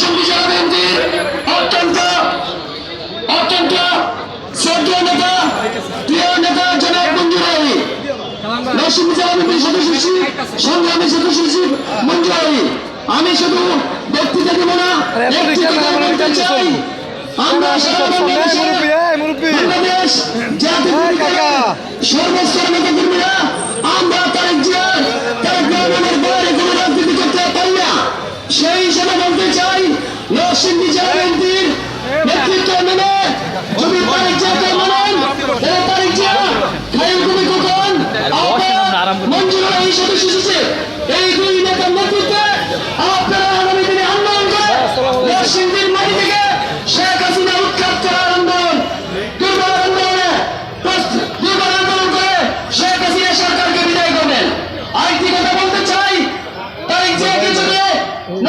Assembly জেলা বিএনপির অত্যন্ত অত্যন্ত শ্রদ্ধীয় নেতা প্রিয় নেতা জনাব মঞ্জুর আলী নরসিংহ জেলা বিএনপির সদস্য সচিব সংগ্রামী সদস্য সচিব মঞ্জুর আলী আমি শুধু বক্তৃতা দেব না একটি কথা বলতে চাই। নরসিংহী জেলা বিএনপির নেতৃত্ব মেনে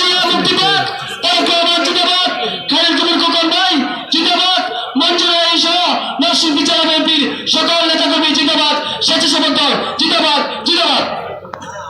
জিয়া মুক্তিবাদ তারকা জিন্দাবাদ। খালিদ কবির খোকন ভাই জিন্দাবাদ। মঞ্জুর